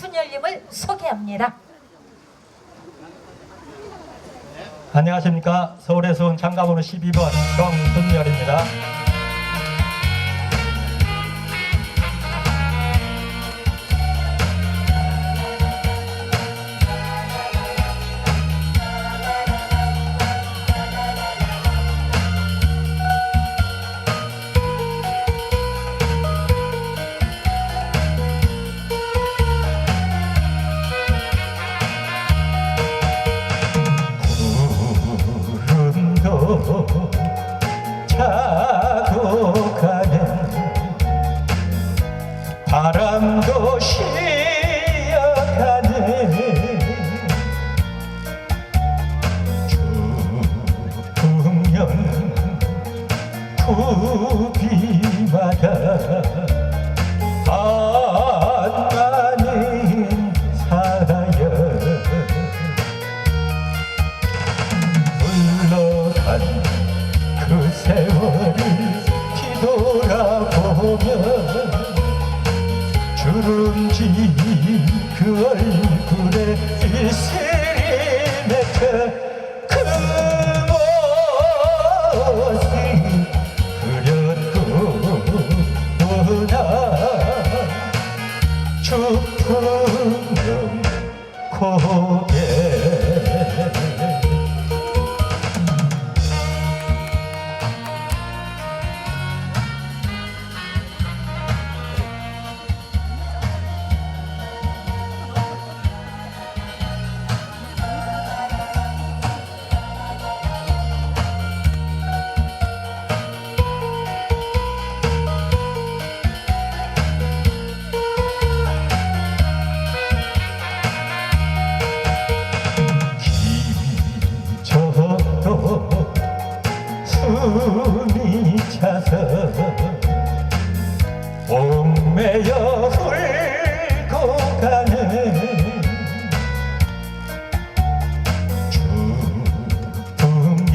순열님을 소개합니다. 안녕하십니까 서울에서 온 장가번호 12번 정순열입니다 가는 바람도 쉬어가는 죽으면 구 돌아보면 주름진 그 얼굴에 이슬이 맺혀 그 모습 그렸구나 주품은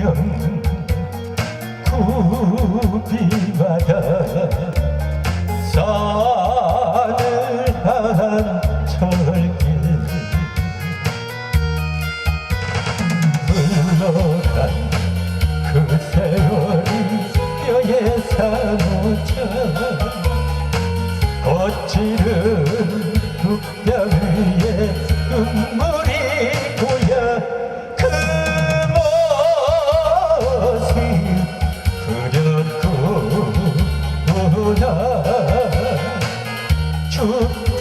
죽으면 구비마다 싸늘한 철길 흘러간 그 세월이 뼈에 사무쳐 거칠은 뚝뼈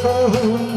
고개